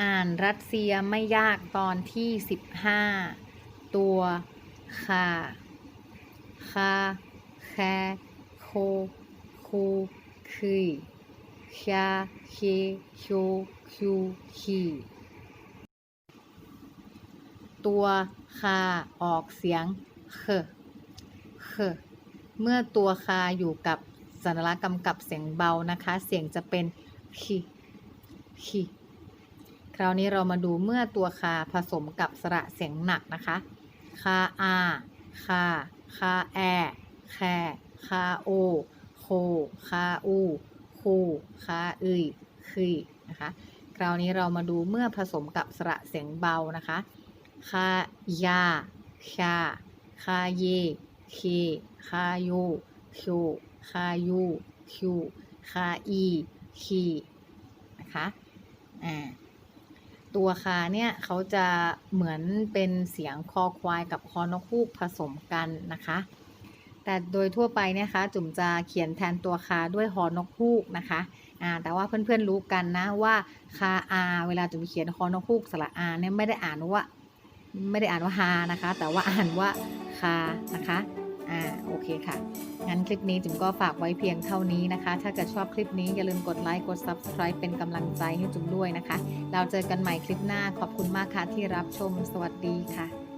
อ่านรัสเซียไม่ยากตอนที่15ตัวคาคาแคโคคูคุยคาเคโคคิวคีตัวคาออกเสียงเคเคเมื่อตัวคาอยู่กับสัญลักษณ์กำกับเสียงเบานะคะ เสียงจะเป็นคีคี ราวนี้เรามาดูเมื่อตัวคาผสมกับสระเสียงหนักนะคะ คาอาคา คาแอ แค คาโอ โค คาอู คู คาอึยคุยนะคะ คราวนี้เรามาดูเมื่อผสมกับสระเสียงเบานะคะ คายา คา คาเย เค คาโยคิวคายูคิวคาอี คี นะคะ อ่า ตัวคาเนี่ยเขาจะเหมือนเป็นเสียงคอควายกับคอนกฮูกผสมกันนะคะ แต่โดยทั่วไปเนี่ยคะ จุ๋มจะเขียนแทนตัวคาด้วยฮอนกฮูกนะคะอ่าแต่ว่าเพื่อนๆรู้กันนะว่าคาอาเวลาจุ๋มเขียนฮอนกฮูกสระอาเนี่ยไม่ได้อ่านว่า ไม่ได้อ่านว่าฮานะคะ แต่ว่าอ่านว่าคานะคะ อ่าโอเคค่ะ งั้นคลิปนี้จุ๋มก็ฝากไว้เพียงเท่านี้นะคะ ถ้าเกิดชอบคลิปนี้อย่าลืมกดไลค์กด Subscribe เป็นกำลังใจให้จุ๋มด้วยนะคะ เราเจอกันใหม่คลิปหน้าขอบคุณมากค่ะที่รับชมสวัสดีค่ะ